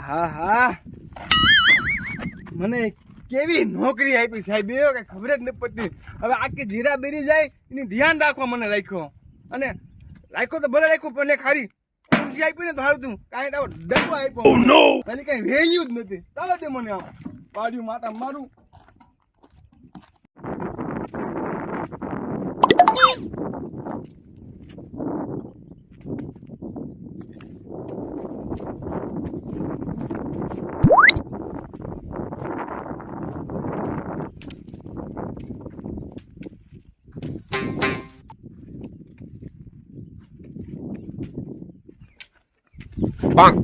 હા હા મને કેવી નોકરી આપી સાહેબ એવો કઈ ખબર જ નથી પડતી હવે આખી જીરા બેરી જાય એની ધ્યાન રાખવા મને રાખ્યો અને રાખ્યો તો ભલે રાખ્યું પણ ખારી ખુરશી આપી ને તો હારું તું કાંઈ તારો ડબ્બો આપ્યો પેલી oh, કઈ વેલ્યુ જ નથી તારે તે મને આમ પાડ્યું માતા મારું Bang!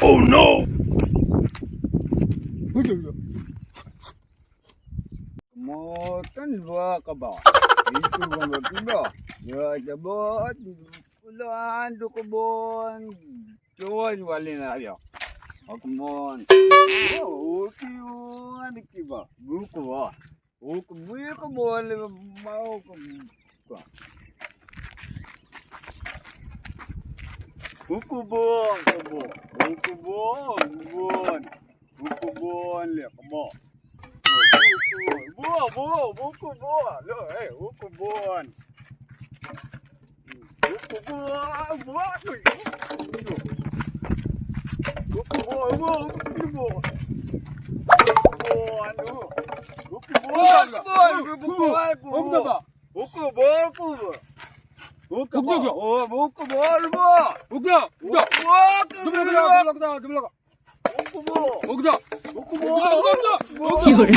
Oh no! Moten dua ke bawah. Itu gambar kuda. Ya jebot kulaan tu kebun. Cuan walin aja. Aku mon. Oh, ukiu adik kiba. Buku ah. O bico mole, mal. Uku bom, uku bom, uku bom, uku bom, uku bom, Boa, boa, uku boa, ei, uku bom, uku boa, boa, uku boa, uku boa, uku boa, 먹고 뭐할 거야? 먹고 뭐할 거야? 먹고 봐. 먹고 뭐할 거야? 먹고 봐. 어, 먹고 뭐할 거야? 먹고. 먹고. 먹고. 들어가, 들어가, 들어가. 먹고 뭐? 먹자. 먹고 뭐? 먹자. 먹자. 이거를.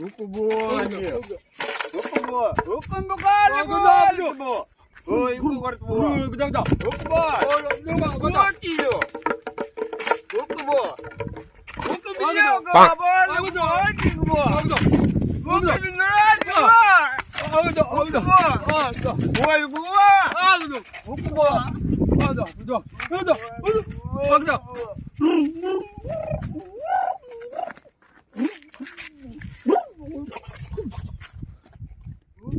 웃고 뭐 하냐 Ibu. Oh, ibu kuat bu. Kejang kejang. Lupa. Oh, lupa. Mati tu. Lupa bu. Lupa bila kau apa? Lupa lagi bu. Lupa bila lagi bu. 아우다 아우다 아우다 뭐야 이거 뭐야 아우다 오빠 아우다 아우다 아우다 아우다 아우다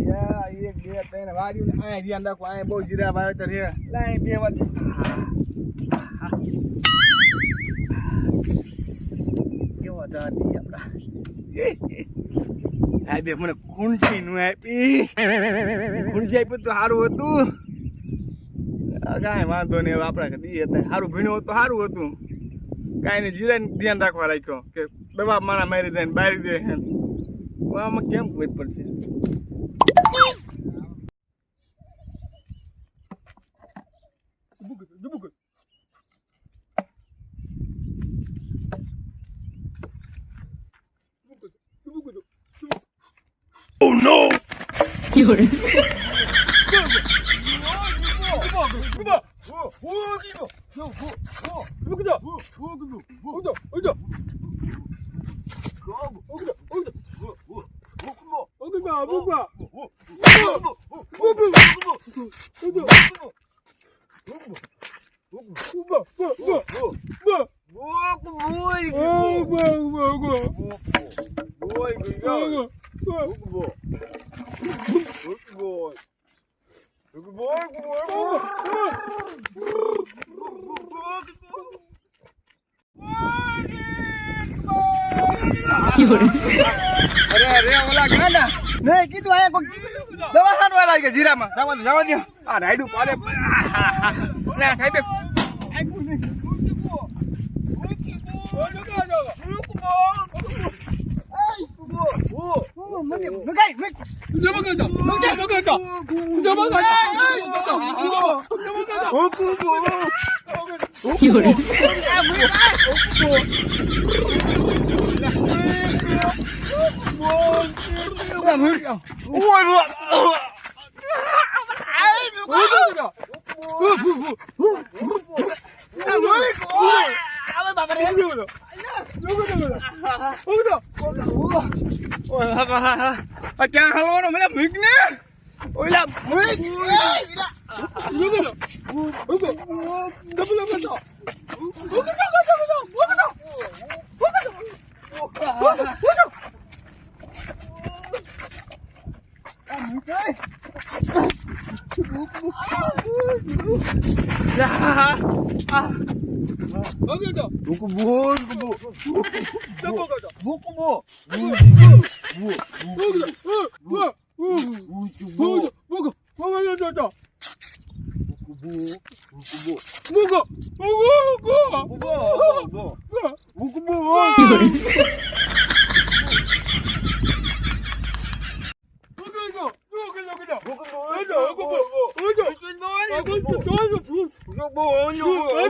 એક બે ત્રણ વાર્યું ને ધ્યાન રાખો આ બહુ જીરા વાવેતર છે લાઈ બે વાત કેવો હતા હતી આપણા આ બે મને કુંચી નું આપી તો સારું હતું કાંઈ વાંધો નહીં આપણા દીએ હતા સારું ભીણું હતું સારું હતું કાંઈ નહીં જીરાને ધ્યાન રાખવા રાખ્યો કે દવા મારા મારી દે બારી દે પણ આમાં કેમ ખબર પ ડ શ Oh no! You're... 뭐가 뭐가 You're... अरे अरे वो लगा ना નહીં કીધું આયા કોઈ દવાખાન વાળા આવી ગયા જીરામાં જવા દો જવા દો આ રાયડું પાડે સાહેબે You're ક્યાં હલવાનો મને ભીગ ને ઓલા ભીગ ઉગડો ઉગડો ડબલો બસો ઉગડો ઉગડો ઉગડો ઉગડો ઉગડો 야, 아, 여기도. 먹고 뭐, 이거 뭐, 넘어가자. 먹고 뭐, 뭐, 뭐, 여기 뭐, 뭐, 뭐, 뭐, 먹어, 먹어, 먹어. 먹고 뭐, 먹고 뭐, 먹어, 먹어, 먹어, 먹어, 먹어, 먹고 뭐. 我牛，我